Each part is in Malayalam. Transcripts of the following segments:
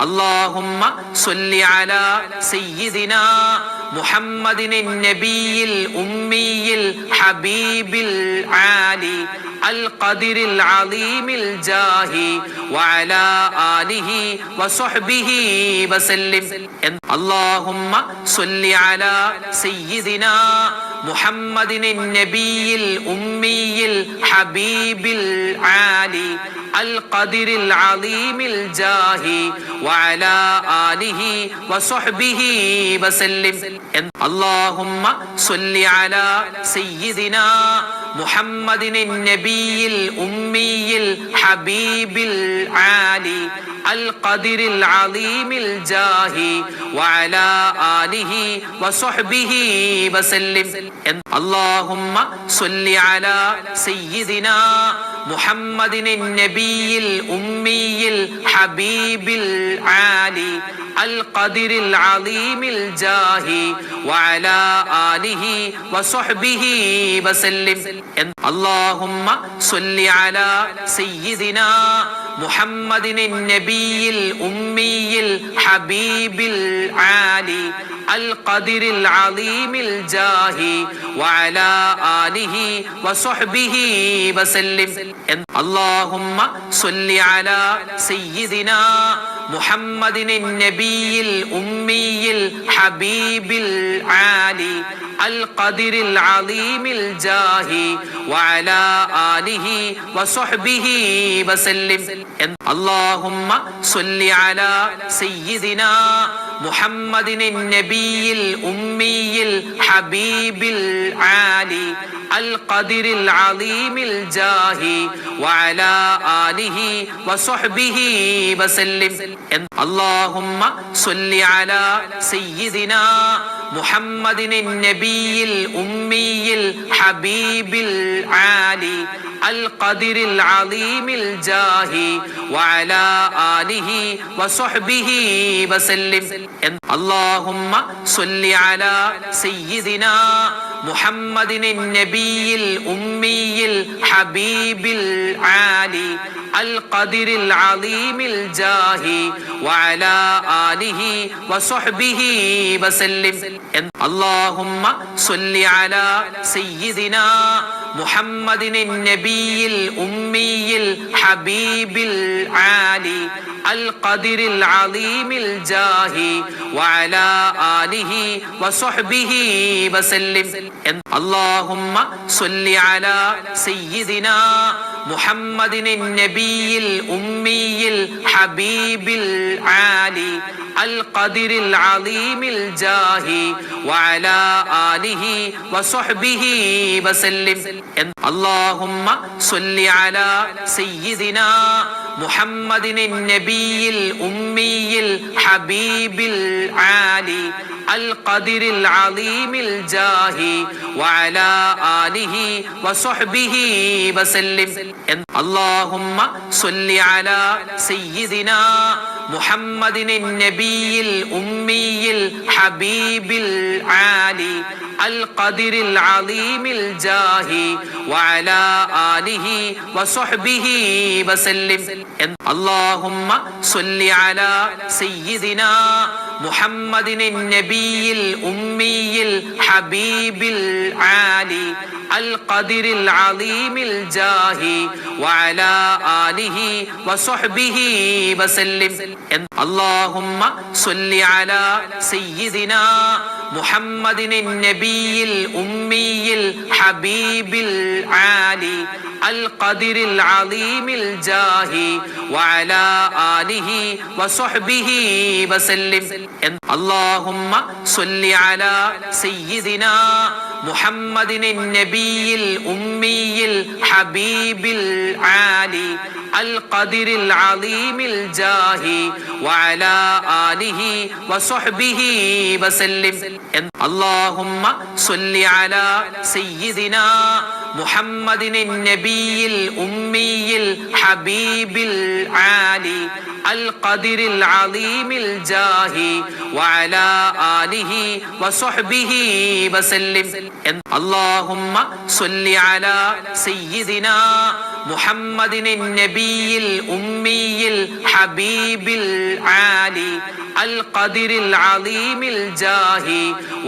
اللهم صل على سيدنا محمد النبي الأمي الحبيب العالي القدر العظيم الجاه وعلى آله وصحبه وسلم اللهم صل على سيدنا محمد النبي الأمي الحبيب العالي القدر العظيم الجاه وعلى آله وصحبه وسلم اللهم صل على سيدنا محمد النبي الأمي الحبيب العالي القدر العظيم الجاه وعلى آله وصحبه وسلم اللهم صل على سيدنا മുഹമ്മദിന് നബിയിൽ ഉമ്മിയിൽ ഹബീബിൽ ആലി അൽ ഖദിരിൽ അലീമിൽ ജാഹി വഅല ആലിഹി വസഹ്ബിഹി വസല്ലിം. അല്ലാഹുമ്മ സ്വല്ലി അലാ സയ്യിദിനാ മുഹമ്മദിന് നബിയിൽ ഉമ്മിയിൽ ഹബീബിൽ ആലി അൽ ഖദിരിൽ അലീമിൽ ജാഹി വഅല ആലിഹി വസഹ്ബിഹി വസല്ലിം. അല്ലാഹുമ്മ സ്വല്ലി അലാ സയ്യിദിനാ മുഹമ്മദിന് നബിയിൽ ഉമ്മിയിൽ ഹബീബിൽ ആലി അൽ ഖദിരിൽ അലീമിൽ ജാഹി വഅല ആലിഹി വസഹ്ബിഹി വസല്ലിം. അല്ലാഹുമ്മ സ്വല്ലി അലാ സയ്യിദിനാ محمد النبي الأمي الحبيب العالي القدر العظيم الجاه وعلى آله وصحبه وسلم اللهم صل على سيدنا محمد النبي الأمي الحبيب العالي القدر العظيم الجاه وعلى آله وصحبه وسلم اللهم صل على سيدنا محمد النبي الأمي الحبيب العالي القدر العظيم الجاه وعلى آله وصحبه وسلم اللهم صل على سيدنا محمد النبي നബിയിൽ ഉമ്മിയിൽ ഹബീബിൽ ആലി القدر العظيم الجاه وعلى آله وصحبه وسلم. اللهم صل على سيدنا محمد النبي الأمي الحبيب العالي القدر العظيم الجاه وعلى آله وصحبه وسلم. اللهم صل على سيدنا محمد النبي الأمي الحبيب العالي القدر العظيم الجاه وعلى آله وصحبه وسلم اللهم صل على سيدنا محمد النبي الأمي الحبيب العالي القدر العظيم الجاه وعلى آله وصحبه وسلم اللهم صل على سيدنا محمد النبي الأمي الحبيب العالي القدر العظيم الجاه وعلى آله وصحبه وسلم اللهم صل على سيدنا سيدنا محمد النبي الأمي الحبيب العالي القدر العظيم الجاه وعلى آله وصحبه وسلم. اللهم صل على سيدنا محمد النبي الأمي الحبيب العالي القدر العظيم الجاهي وعلى آله وصحبه وسلم. and اللهم صل على سيدنا محمد النبي الأمي الحبيب العالي القدر العظيم الجاه وعلى آله وصحبه وسلم. اللهم صل على سيدنا محمد النبي الأمي الحبيب العالي القدر العظيم الجاه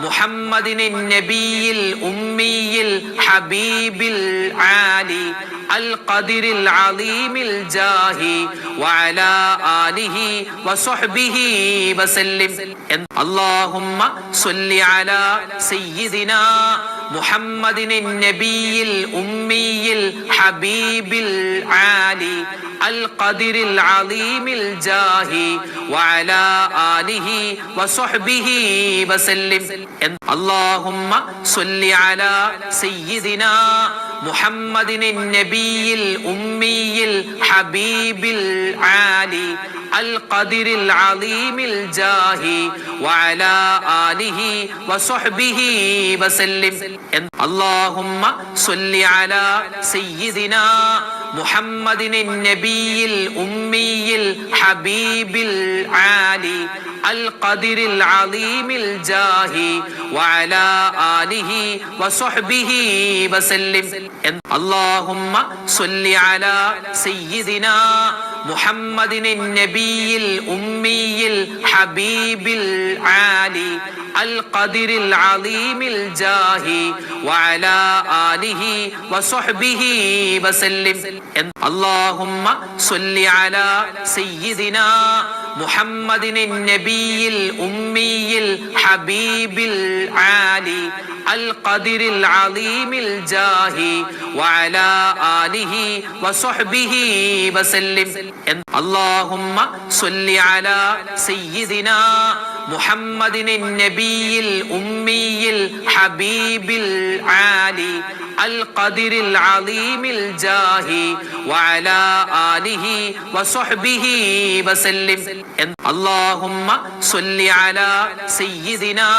محمد النبي الأمي الحبيب العالي القدر العظيم الجاه وعلى آله وصحبه وسلم اللهم صل على سيدنا محمد النبي الأمي الحبيب العالي القدر العظيم الجاه وعلى آله وصحبه وسلم اللهم صل على سيدنا محمد النبي الأمي الحبيب العالي القدر العظيم الجاه وعلى آله وصحبه وسلم اللهم صل على سيدنا محمد النبي الأمي الحبيب العالي القدر العظيم الجاه وعلى آله وصحبه وسلم اللهم صل على سيدنا محمد النبي الأمي الحبيب العالي القدر العظيم الجاه وعلى آله وصحبه وسلم. اللهم صل على سيدنا محمد النبي الأمي الحبيب العالي القدر العظيم الجاه وعلى آله وصحبه وسلم اللهم صل على سيدنا محمد النبي الأمي الحبيب العالي القدر العظيم الجاه وعلى آله وصحبه وسلم اللهم صل على سيدنا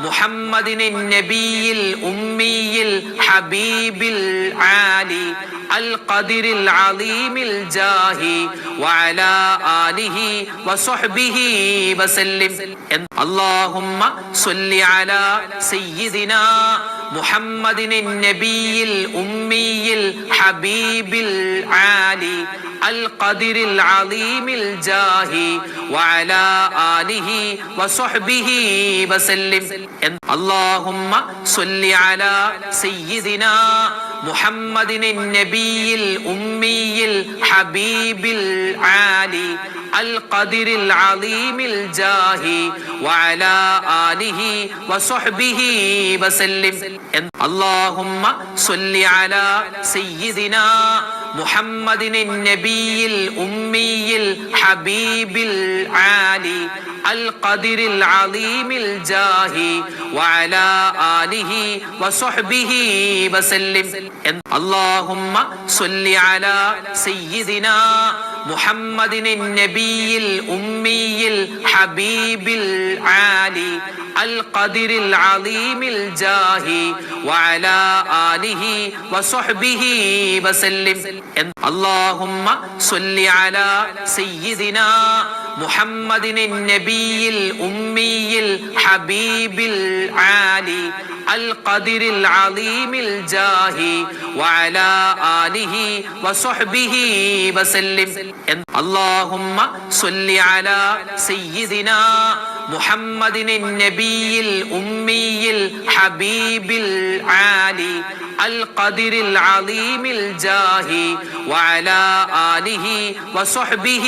മുഹമ്മദിന് നബിയിൽ ഉമ്മിയിൽ ഹബീബിൽ ആലി القدر العظيم الجاه وعلى آله وصحبه وسلم اللهم صل على سيدنا محمد النبي الأمي الحبيب العالي القدر العظيم الجاه وعلى آله وصحبه وسلم اللهم صل على سيدنا محمد النبي الأمي الحبيب العالي القدر العظيم الجاه وعلى آله وصحبه وسلم اللهم صل على سيدنا محمد النبي الأمي الحبيب العالي القدر العظيم الجاه وعلى آله وصحبه وسلم اللهم صل على سيدنا محمد النبي الأمي الحبيب العالي القدر العظيم الجاه وعلى آله وصحبه وسلم اللهم صل على سيدنا محمد النبي الأمي الحبيب العالي القدر العظيم الجاه وعلى آله وصحبه وسلم اللهم صل على سيدنا മുഹമ്മദിൻ നബിയിൽ ഉമ്മിയിൽ ഹബീബിൽ ആലി القدر العظيم الجاه وعلى آله وصحبه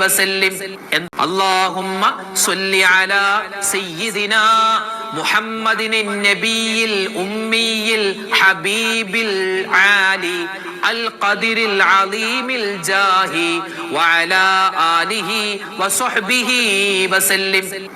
وسلم اللهم صل على سيدنا محمد النبي الأمي الحبيب العالي القدر العظيم الجاه وعلى آله وصحبه وسلم